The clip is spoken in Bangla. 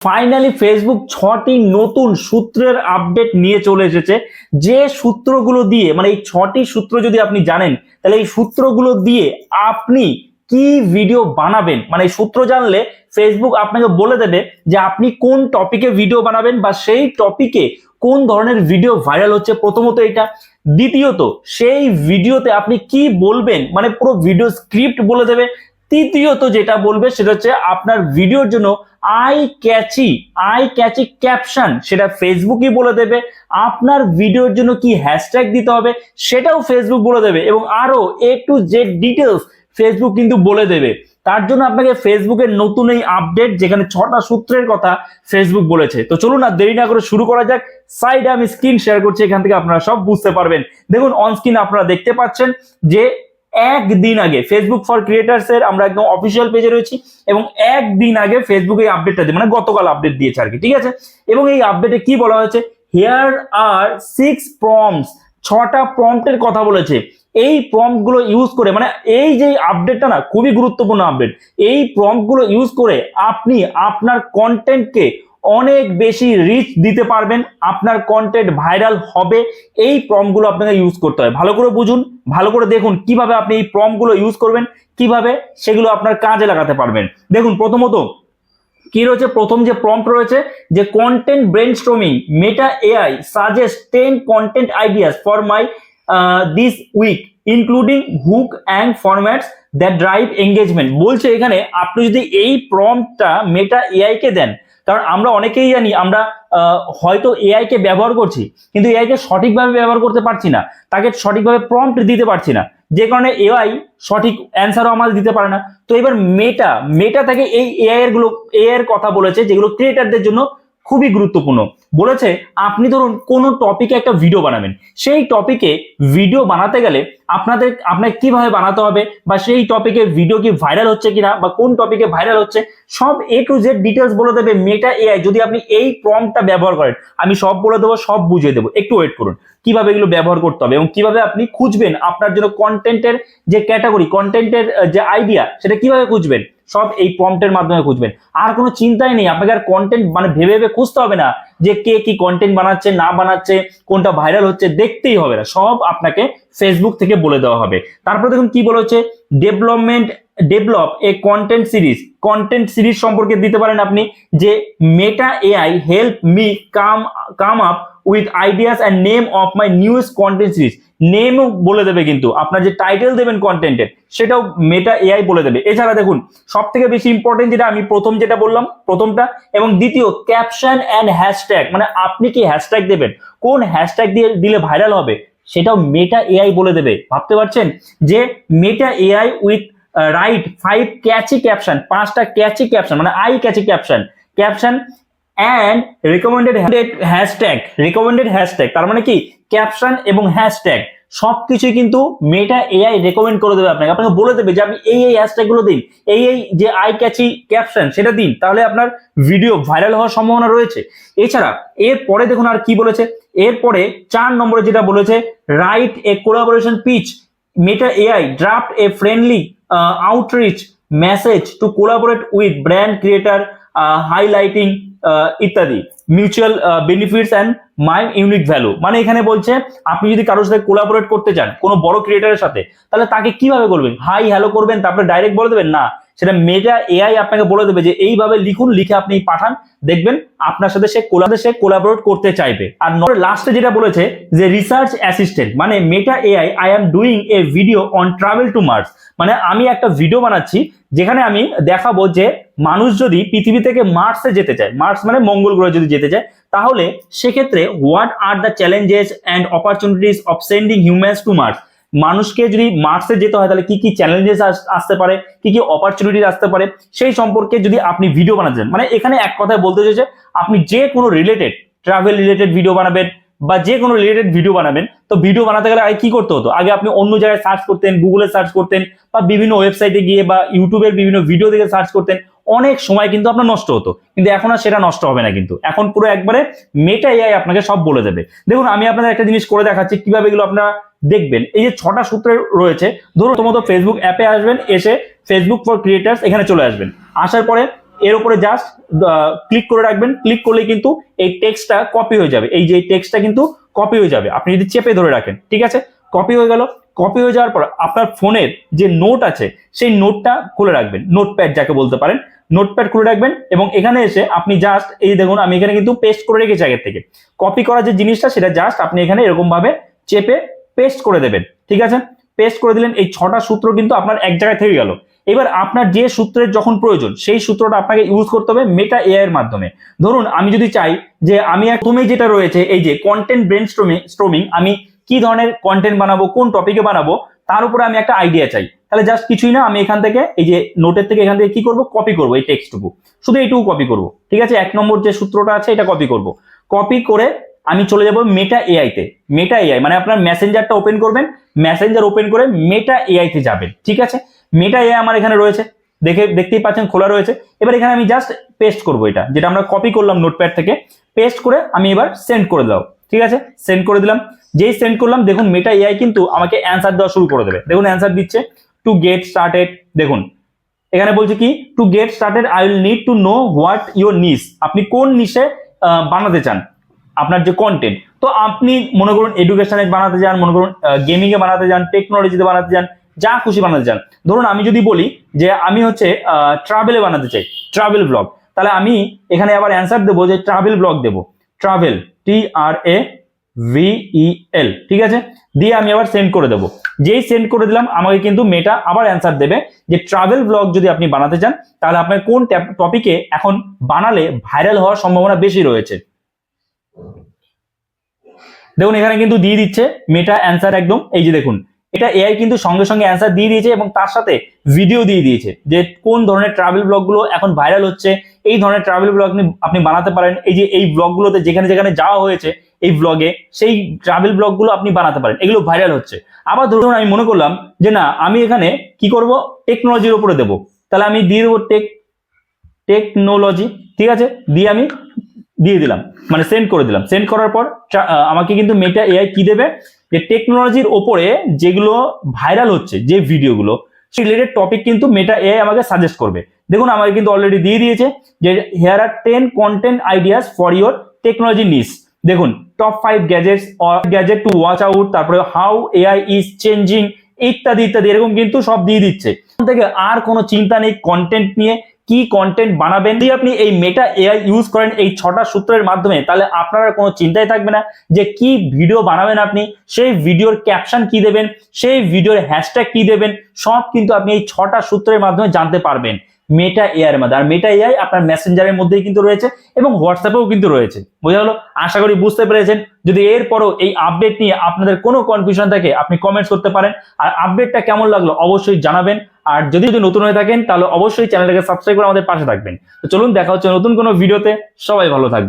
ফাইনালি ফেসবুক ছটি নতুন সূত্রের আপডেট নিয়ে চলে এসেছে। যে সূত্রগুলো দিয়ে মানে এই ছটি সূত্র যদি আপনি জানেন, তাহলে এই সূত্রগুলো দিয়ে আপনি কি ভিডিও বানাবেন? মানে এই সূত্র জানলে ফেসবুক আপনাকে বলে দেবে যে আপনি কোন টপিকে ভিডিও বানাবেন বা সেই টপিকে কোন ধরনের ভিডিও ভাইরাল হচ্ছে প্রথমত এটা। দ্বিতীয়ত, সেই ভিডিওতে আপনি কি বলবেন? মানে পুরো ভিডিও স্ক্রিপ্ট বলে দেবে। তৃতীয়ত যেটা বলবে সেটা হচ্ছে আপনার ভিডিওর জন্য eye catchy eye catchy caption সেটা ফেসবুকই বলে দেবে। আপনার ভিডিওর জন্য কি হ্যাশট্যাগ দিতে হবে সেটাও ফেসবুক বলে দেবে এবং আরও A to Z details Facebook কিন্তু বলে দেবে। তার জন্য আপনাকে ফেসবুকের নতুন এই আপডেট যেখানে ছটা সূত্রের কথা ফেসবুক বলেছে। তো চলুন না দেরি না করে শুরু করা যাক। সাইডে আমি স্ক্রিন শেয়ার করছি, এখান থেকে আপনারা সব বুঝতে পারবেন। দেখুন অন স্ক্রিন আপনারা দেখতে পাচ্ছেন যে একদিন আগে ফেসবুক ফর ক্রিয়েটার্স এর আমরা একদম অফিসিয়াল পেজে রয়েছি এবং একদিন আগে ফেসবুক এই আপডেটটা দিয়ে মানে গতকাল আপডেট দিয়েছে আর কি, ঠিক আছে? এবং এই আপডেটে কি বলা হয়েছে? হেয়ার আর সিক্স প্রমস ছটা প্রম্পটের কথা বলেছে। এই প্রম্পটগুলো ইউজ করে মানে এই যে আপডেটটা না, খুবই গুরুত্বপূর্ণ আপডেট এই প্রম্পটগুলো ইউজ করে আপনি আপনার কন্টেন্টকে অনেক বেশি রিচ দিতে পারবেন, আপনার কন্টেন্ট ভাইরাল হবে, এই প্রমগুলো আপনাকে ইউজ করতে হয়। ভালো করে বুঝুন, ভালো করে দেখুন কীভাবে আপনি এই প্রমগুলো ইউজ করবেন, কীভাবে সেগুলো আপনার কাজে লাগাতে পারবেন। দেখুন, প্রথমত কি রয়েছে? প্রথম যে প্রম্পট রয়েছে, যে content brainstorming Meta AI suggest ten content ideas for my this week including hook and formats that drive engagement বলছে এখানে, আপনি যদি এই প্রম্পটটা মেটা এআইকে দেন কারণ আমরা অনেকেই জানি আমরা হয়তো এআই কে ব্যবহার করছি, কিন্তু এআই কে সঠিকভাবে ব্যবহার করতে পারছি না। তাকে সঠিকভাবে প্রম্পট দিতে পারছি না। যে কারণে এআই সঠিক অ্যান্সারও আমাদের দিতে পারে না। তো এবার মেটা মেটা থেকে এই এআই এরগুলো এআই এর কথা বলেছে, যেগুলো ক্রিয়েটারদের জন্য খুবই গুরুত্বপূর্ণ। বলেছে, আপনি ধরুন কোন টপিকে একটা ভিডিও বানাবেন। সেই টপিকে ভিডিও বানাতে গেলে আপনাদের, আপনাকে কীভাবে বানাতে হবে বা সেই টপিকে ভিডিও কি ভাইরাল হচ্ছে কিনা বা কোন টপিকে ভাইরাল হচ্ছে, সব এ টু জেড ডিটেলস বলে দেবে মেটা এআই যদি আপনি এই প্রম্পটটা ব্যবহার করেন, আমি সব বলে দেবো, সব বুঝিয়ে দেবো। একটু ওয়েট করুন। কীভাবে এগুলো ব্যবহার করতে হবে এবং কীভাবে আপনি খুঁজবেন আপনার জন্য কন্টেন্টের যে ক্যাটাগরি কন্টেন্টের যে আইডিয়া সেটা কীভাবে খুঁজবেন? সব এই প্রম্পটের মাধ্যমে খুঁজবেন। আর কোনো চিন্তাই নেই, আপনাকে আর কন্টেন্ট মানে ভেবে ভেবে খুঁজতে হবে না যে কে কি কন্টেন্ট বানাচ্ছে, না বানাচ্ছে, কোনটা ভাইরাল হচ্ছে, দেখতেই হবে না। সব আপনাকে ফেসবুক থেকে বলে দেওয়া হবে। তারপর দেখুন কি বলা হচ্ছে development develop a content series content series সম্পর্কে দিতে পারেন আপনি যে Meta AI help me come come up with ideas and name of my news content series নেমও বলে দেবে কিন্তু। আপনার যে টাইটেল দেবেন কন্টেন্টের সেটাও মেটা এআই বলে দেবে। এছাড়া দেখুন সব থেকে বেশি ইম্পর্টেন্ট যেটা, আমি প্রথম যেটা বললাম, প্রথমটা, এবং দ্বিতীয় ক্যাপশন অ্যান্ড হ্যাশট্যাগ মানে আপনি কি হ্যাশট্যাগ দেবেন, কোন হ্যাশট্যাগ দিয়ে দিলে ভাইরাল হবে, সেটাও মেটা এআই বলে দেবে। ভাবতে পারছেন? যে Meta AI with write five catchy caption পাঁচটা ক্যাচি ক্যাপশন মানে eye catchy caption caption and recommended hashtag recommended hashtag তার মানে কি? ক্যাপশন এবং হ্যাশট্যাগ সবকিছুই কিন্তু মেটা এআই রেকমেন্ড করে দেবে আপনাকে। আপনাকে বলে দেবে যে আপনি এই এই হ্যাশট্যাগগুলো দিন। এই এই যে আই ক্যাচি ক্যাপশন সেটা দিন। তাহলে আপনার ভিডিও ভাইরাল হওয়ার সম্ভাবনা রয়েছে। এছাড়া, এরপরে দেখুন আর কি বলেছে। এরপরে চার নম্বরে যেটা বলেছে write a collaboration pitch Meta AI draft a friendly outreach message to collaborate with brand creator highlighting ইত্যাদি। Mutual benefits and my unique value মানে এখানে বলছে, আপনি যদি কারোর সাথে কোলাবোরেট করতে চান, কোনো বড় ক্রিয়েটারের সাথে, তাহলে তাকে কীভাবে করবেন হাই হ্যালো করবেন, তারপরে ডাইরেক্ট বলে দেবেন, না, সেটা মেজা এআই আপনাকে বলে দেবে যে এইভাবে লিখুন, লিখে আপনি পাঠান, দেখবেন আপনার সাথে সে কোলা সে কোলাবোরেট করতে চাইবে। আর লাস্টে যেটা বলেছে, যে রিসার্চ অ্যাসিস্ট্যান্ট মানে Meta AI I am doing a video on travel to Mars মানে আমি একটা ভিডিও বানাচ্ছি, যেখানে আমি দেখাবো যে মানুষ যদি পৃথিবী থেকে মার্সে যেতে চায় মার্স মানে মঙ্গল গ্রহে যদি যেতে চায়, তাহলে সেক্ষেত্রে what are the challenges and opportunities of sending humans to Mars মানুষকে যদি মার্সে যেতে হয়, তাহলে কি কি চ্যালেঞ্জেস আসতে পারে, কি কি অপরচুনিটি আসতে পারে, সেই সম্পর্কে যদি আপনি ভিডিও বানাচ্ছেন মানে এখানে এক কথায় বলতে চাইছে আপনি যে কোনো রিলেটেড ট্রাভেল রিলেটেড ভিডিও বানাবেন বা যে কোনো রিলেটেড ভিডিও বানাবেন, তো ভিডিও বানাতে গেলে আগে কি করতে হতো? আগে আপনি অন্য জায়গায় সার্চ করতেন গুগলে সার্চ করতেন বা বিভিন্ন ওয়েবসাইটে গিয়ে বা ইউটিউবের বিভিন্ন ভিডিও দেখে সার্চ করতেন। অনেক সময় কিন্তু আপনার নষ্ট হতো। কিন্তু এখন আর সেটা নষ্ট হবে না কিন্তু। এখন পুরো একবারে মেটা এআই আপনাকে সব বলে দেবে। দেখুন, আমি আপনাদের একটা জিনিস করে দেখাচ্ছি, কীভাবে এগুলো আপনারা দেখবেন। এই যে ছটা সূত্রে রয়েছে, ধরুন প্রথমত ফেসবুক অ্যাপে আসবেন, এসে ফেসবুক ফর ক্রিয়েটার্স এখানে চলে আসবেন। আসার পরে এর উপরে জাস্ট ক্লিক করে রাখবেন। ক্লিক করলে কিন্তু এই টেক্সটটা কপি হয়ে যাবে। এই যে টেক্সটটা কিন্তু কপি হয়ে যাবে। আপনি যদি চেপে ধরে রাখেন, ঠিক আছে? কপি হয়ে গেল। কপি হয়ে যাওয়ার পর আপনার ফোনের যে নোট আছে, সেই নোটটা খুলে রাখবেন। নোটপ্যাড যাকে বলতে পারেন। নোটপ্যাড খুলে রাখবেন এবং এখানে এসে আপনি জাস্ট এই দেখুন, আমি এখানে কিন্তু পেস্ট করে রেখেছি আগের থেকে। কপি করা যে জিনিসটা, সেটা জাস্ট আপনি এখানে এরকম ভাবে চেপে পেস্ট করে দেবেন। ঠিক আছে? পেস্ট করে দিলেন, এই ছটা সূত্র কিন্তু আপনার এক জায়গায় থেকে গেল। এবার আপনার যে সূত্রের যখন প্রয়োজন, সেই সূত্রটা আপনাকে ইউজ করতে হবে মেটা এআই এর মাধ্যমে। ধরুন, আমি যদি চাই যে আমি প্রথমে যেটা রয়েছে, এই যে কন্টেন্ট ব্রেন স্ট্রোমিং আমি কি ধরনের কন্টেন্ট বানাবো, কোন টপিকে বানাবো, তার উপরে আমি একটা আইডিয়া চাই। তাহলে জাস্ট কিছুই না, আমি এখান থেকে, এই যে নোটের থেকে এখান থেকে কি করব? কপি করব এই টেক্সটটুকু শুধু এইটুকু কপি করব। ঠিক আছে? এক নম্বর যে সূত্রটা আছে, এটা কপি করব। কপি করে আমি চলে যাব মেটা এআই তে। মেটা এআই মানে আপনার মেসেঞ্জারটা ওপেন করবেন মেসেঞ্জার ওপেন করে মেটা এআই তে যাবেন। ঠিক আছে? মেটা এআই আমার এখানে রয়েছে। দেখে, দেখতেই পাচ্ছেন, খোলা রয়েছে। এবার এখানে আমি জাস্ট পেস্ট করব এটা, যেটা আমরা কপি করলাম নোটপ্যাড থেকে। পেস্ট করে আমি এবার সেন্ড করে দাও। ঠিক আছে? সেন্ড করে দিলাম। যেই সেন্ড করলাম, দেখুন মেটা এআই কিন্তু আমাকে অ্যান্সার দেওয়া শুরু করে দেবে। দেখুন অ্যান্সার দিচ্ছে টু গেট স্টার্টেড দেখুন। এখানে বলছে কি to get started I will need to know what your niche আপনি কোন নিশে বানাতে চান? আপনার যে কন্টেন্ট তো আপনি মনে করুন এডুকেশনে বানাতে চান, মনে করুন গেমিং এ বানাতে চান টেকনোলজিতে বানাতে যান যা খুশি বানাতে চান। ধরুন আমি যদি বলি যে আমি হচ্ছে ট্রাভেলে বানাতে চাই ট্রাভেল ব্লগ তাহলে আমি এখানে আবার অ্যান্সার দেবো যে ট্রাভেল ব্লগ দেবো। Travel T R A V E L ঠিক আছে? দিয়ে আমি আবার সেন্ড করে দেবো। যেই সেন্ড করে দিলাম, আমাকে কিন্তু মেটা আবার অ্যান্সার দেবে যে ট্রাভেল ব্লগ যদি আপনি বানাতে চান, তাহলে আপনার কোন টপিকে এখন বানালে ভাইরাল হওয়ার সম্ভাবনা বেশি রয়েছে। দেখুন, এখানে কিন্তু দিয়ে দিচ্ছে মেটা অ্যান্সার একদম। এই যে দেখুন, এটা এআই কিন্তু সঙ্গে সঙ্গে অ্যান্সার দিয়ে দিয়েছে এবং তার সাথে ভিডিও দিয়ে দিয়েছে যে কোন ধরনের ট্রাভেল ব্লগগুলো এখন ভাইরাল হচ্ছে এই ধরনের ট্রাভেল ব্লগ আপনি বানাতে পারেন। এই যে এই ব্লগগুলোতে যেখানে যেখানে যাওয়া হয়েছে, এই ব্লগে সেই ট্রাভেল ব্লগগুলো আপনি বানাতে পারেন। এগুলো ভাইরাল হচ্ছে। আবার ধরুন, আমি মনে করলাম যে না, আমি এখানে কি করব? টেকনোলজির উপরে দেবো। তাহলে আমি দিয়ে দেবো টেক টেকনোলজি ঠিক আছে? দিয়ে আমি দিয়ে দিলাম। মানে সেন্ড করে দিলাম। সেন্ড করার পর আমাকে কিন্তু মেটা এআই কি দেবে? যে টেকনোলজির ওপরে যেগুলো ভাইরাল হচ্ছে, যে ভিডিওগুলো সেই রিলেটেড টপিক কিন্তু মেটা এআই আমাকে সাজেস্ট করবে। দেখুন, আমাকে কিন্তু অলরেডি দিয়ে দিয়েছে যে here are ten content ideas for your technology niche দেখুন top five gadgets gadget to watch out তারপরে হাউ এআই ইজ চেঞ্জিং ইত্যাদি ইত্যাদি, এরকম কিন্তু সব দিয়ে দিচ্ছে। থেকে আর কোনো চিন্তা নেই কন্টেন্ট নিয়ে কি কন্টেন্ট বানাবেন। যদি আপনি এই মেটা এআই ইউজ করেন এই ছটা সূত্রের মাধ্যমে, তাহলে আপনার কোনো চিন্তাই থাকবে না যে কি ভিডিও বানাবেন আপনি, সেই ভিডিওর ক্যাপশন কি দেবেন, সেই ভিডিওর হ্যাশট্যাগ কি দেবেন, সব কিন্তু আপনি এই ছটা সূত্রের মাধ্যমে জানতে পারবেন। মেটা এআর এর আর মেটা এআই আপনার মেসেঞ্জারের মধ্যেই কিন্তু রয়েছে এবং হোয়াটসঅ্যাপেও কিন্তু রয়েছে। বোঝা হলো আশা করি বুঝতে পেরেছেন। যদি এরপরও এই আপডেট নিয়ে আপনাদের কোনো কনফিউশন থাকে, আপনি কমেন্টস করতে পারেন। আর আপডেটটা কেমন লাগল অবশ্যই জানাবেন। আর যদি যদি নতুন হয়ে থাকেন, তাহলে অবশ্যই চ্যানেলটাকে সাবস্ক্রাইব করে আমাদের পাশে থাকবেন। তো চলুন, দেখা হচ্ছে নতুন কোনো ভিডিওতে সবাই ভালো থাকবে